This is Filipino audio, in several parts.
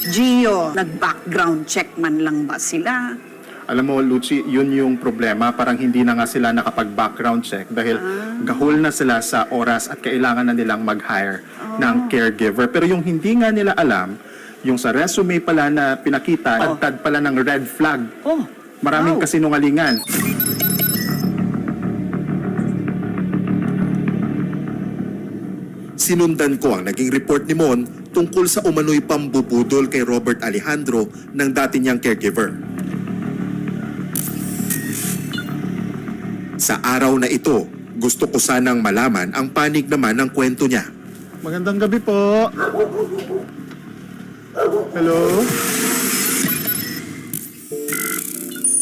Gio, nag-background check man lang ba sila? Alam mo, Lucy, yun yung problema. Parang hindi na nga sila nakapag-background check dahil gahol na sila sa oras at kailangan na nilang mag-hire ng caregiver. Pero yung hindi nga nila alam, yung sa resume pala na pinakita, tad pala ng red flag. Oh, Maraming wow. kasinungalingan. Sinundan ko ang naging report ni Mon tungkol sa umano'y pambubudol kay Robert Alejandro ng dati niyang caregiver. Sa araw na ito, gusto ko sanang malaman ang panig naman ng kwento niya. Magandang gabi po. Hello?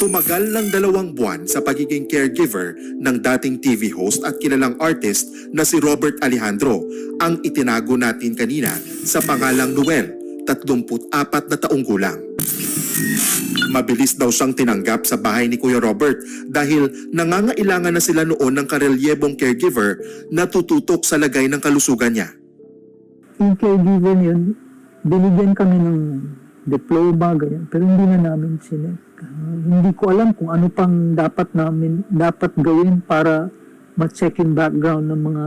Tumagal ng dalawang buwan sa pagiging caregiver ng dating TV host at kilalang artist na si Robert Alejandro ang itinago natin kanina sa pangalang Noel, 34 na taong gulang. Mabilis daw siyang tinanggap sa bahay ni Kuya Robert dahil nangangailangan na sila noon ng karelyebong caregiver na tututok sa lagay ng kalusugan niya. yung caregiver yun, binigyan kami ng diploma, ganyan. Pero hindi na namin sinek. Hindi ko alam kung ano pang dapat namin, dapat gawin para ma-check yung background ng mga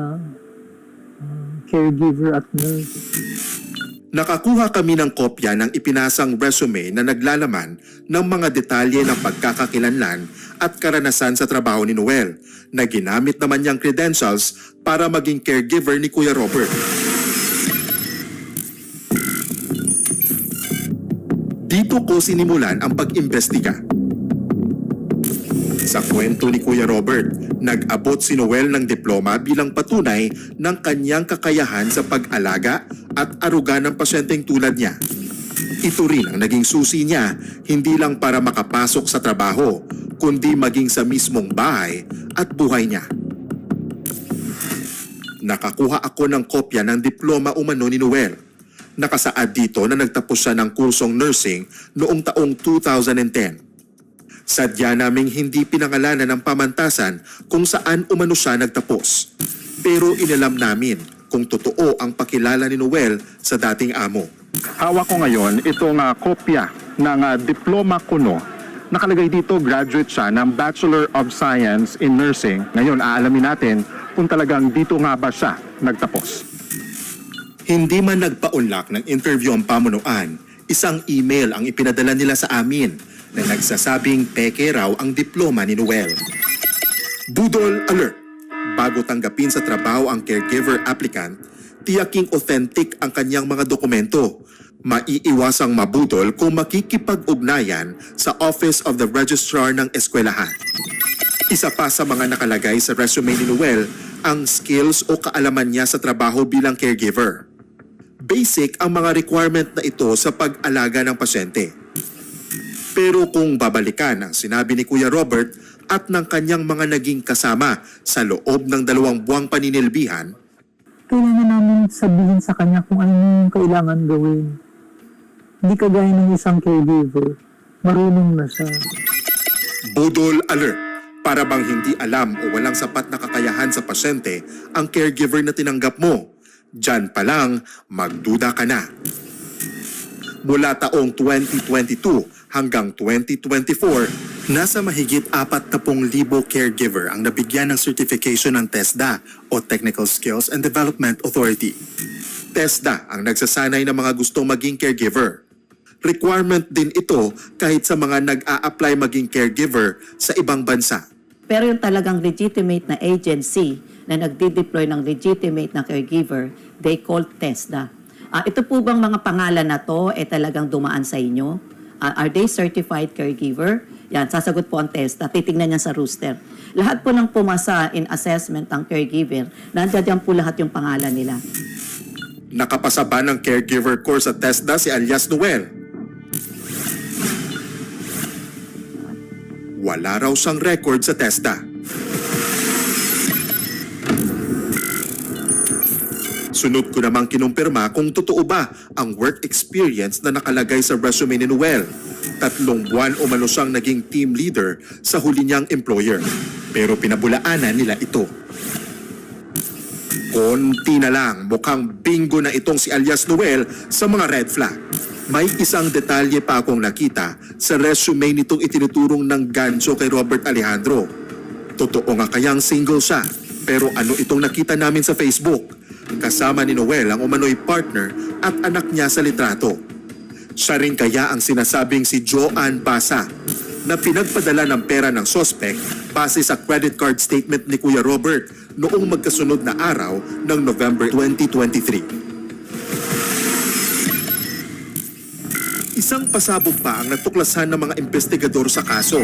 ah, caregiver at nurse. Nakakuha kami ng kopya ng ipinasang resume na naglalaman ng mga detalye ng pagkakakilanlan at karanasan sa trabaho ni Noel na ginamit naman niyang credentials para maging caregiver ni Kuya Robert. Dito ko sinimulan ang pag-imbestiga. Sa kwento ni Kuya Robert, nag-abot si Noel ng diploma bilang patunay ng kanyang kakayahan sa pag-alaga at aruga ng pasyenteng tulad niya. Ito rin ang naging susi niya, hindi lang para makapasok sa trabaho, kundi maging sa mismong bahay at buhay niya. Nakakuha ako ng kopya ng diploma umano ni Noel. Nakasaad dito na nagtapos siya ng kursong nursing noong taong 2010. Sadya naming hindi pinangalanan ng pamantasan kung saan umano siya nagtapos. Pero inalam namin kung totoo ang pakilala ni Noel sa dating amo. Hawak ko ngayon itong ah, kopya ng ah, diploma kuno. Nakalagay dito graduate siya ng Bachelor of Science in Nursing. Ngayon, aalamin natin kung talagang dito nga ba siya nagtapos. Hindi man nagpaunlak ng interview ang pamunuan, isang email ang ipinadala nila sa amin na nagsasabing peke raw ang diploma ni Noel. Budol alert! Bago tanggapin sa trabaho ang caregiver applicant, tiyaking authentic ang kanyang mga dokumento. Maiiwasang mabudol kung makikipag-ugnayan sa Office of the Registrar ng eskwelahan. Isa pa sa mga nakalagay sa resume ni Noel ang skills o kaalaman niya sa trabaho bilang caregiver. Basic ang mga requirement na ito sa pag-alaga ng pasyente. Pero kung babalikan ang sinabi ni Kuya Robert at ng kanyang mga naging kasama sa loob ng dalawang buwang paninilbihan, Kailangan namin sabihin sa kanya kung ano yung kailangan gawin. Hindi kagaya ng isang caregiver. Marunong na siya. budol alert! Para bang hindi alam o walang sapat na kakayahan sa pasyente ang caregiver na tinanggap mo. Diyan pa lang, magduda ka na. Mula taong 2022 hanggang 2024, nasa mahigit 40,000 caregiver ang nabigyan ng certification ng TESDA o Technical Skills and Development Authority. TESDA ang nagsasanay ng mga gustong maging caregiver. Requirement din ito kahit sa mga nag-a-apply maging caregiver sa ibang bansa. Pero yung talagang legitimate na agency na nagdi-deploy ng legitimate na caregiver, they call TESDA. Ah, ito po bang mga pangalan na to eh talagang dumaan sa inyo? Ah, are they certified caregiver? Yan, sasagot po ang TESDA. Titignan niya sa rooster. Lahat po ng pumasa in assessment ng caregiver, nandiyan po lahat yung pangalan nila. Nakapasa ba ng caregiver course sa TESDA si alias Noel? Wala raw siyang record sa TESDA. Sunod ko namang kinumpirma kung totoo ba ang work experience na nakalagay sa resume ni Noel. Tatlong buwan umano siyang naging team leader sa huli niyang employer. Pero pinabulaanan nila ito. Konti na lang, mukhang bingo na itong si alias Noel sa mga red flag. May isang detalye pa akong nakita sa resume nitong itinuturong ng ganso kay Robert Alejandro. Totoo nga kayang single siya, pero ano itong nakita namin sa Facebook? Kasama ni Noel ang umano'y partner at anak niya sa litrato. Siya rin kaya ang sinasabing si Joanne Basa na pinagpadala ng pera ng sospek base sa credit card statement ni Kuya Robert noong magkasunod na araw ng November 2023. Isang pasabog pa ang natuklasan ng mga investigador sa kaso.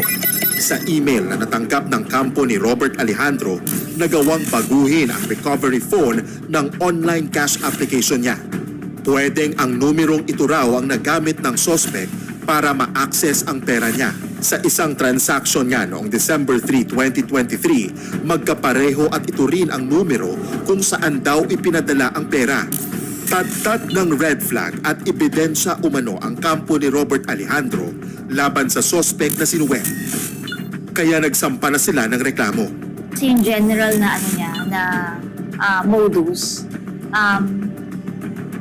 Sa email na natanggap ng kampo ni Robert Alejandro, nagawang baguhin ang recovery phone ng online cash application niya. Pwedeng ang numerong ito raw ang nagamit ng suspect para ma-access ang pera niya. Sa isang transaction niya noong December 3, 2023, magkapareho at ito rin ang numero kung saan daw ipinadala ang pera. Tatat ng red flag at ebidensya umano ang kampo ni Robert Alejandro laban sa sospek na si Noel. Kaya nagsampa na sila ng reklamo. Yung general na ano niya, na ah, modus, um,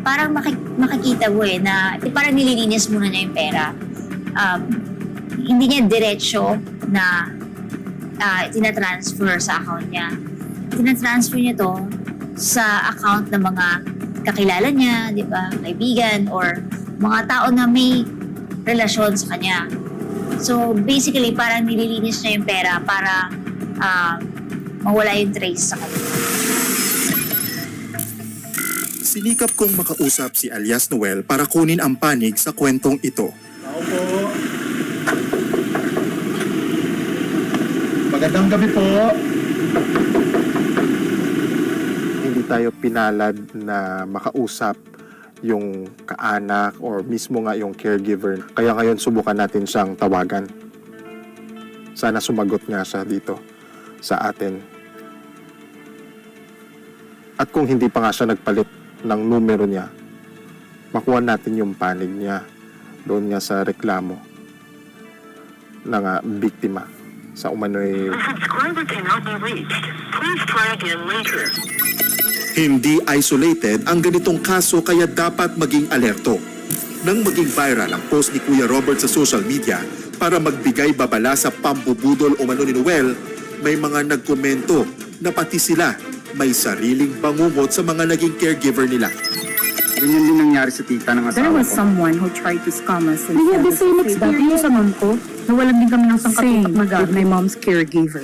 parang maki- makikita mo eh na eh, parang nililinis muna niya yung pera. Um, hindi niya diretsyo na uh, tinatransfer sa account niya. Tinatransfer niya to sa account ng mga kakilala niya, di ba, kaibigan, or mga tao na may relasyon sa kanya. So, basically, parang nililinis niya yung pera para ah, mawala yung trace sa kanya. Sinikap kong makausap si alias Noel para kunin ang panig sa kwentong ito. Magandang gabi po. Hindi tayo pinalad na makausap yung kaanak or mismo nga yung caregiver. Kaya ngayon subukan natin siyang tawagan. Sana sumagot nga siya dito sa atin. At kung hindi pa nga siya nagpalit ng numero niya, makuha natin yung panig niya doon nga sa reklamo ng ah, biktima sa umano'y The subscriber cannot be reached. Please try again later. Hindi isolated ang ganitong kaso kaya dapat maging alerto. Nang maging viral ang post ni Kuya Robert sa social media para magbigay babala sa pambubudol o mano ni Noel, may mga nagkomento na pati sila may sariling bangungot sa mga naging caregiver nila. Ganyan din nangyari sa tita ng There asawa was ko. someone who tried to scam us. and We had the us same a free data. Yung experience. sa mom ko, nawalan din kami ng Same sangkatutak na with gamit. my mom's caregiver.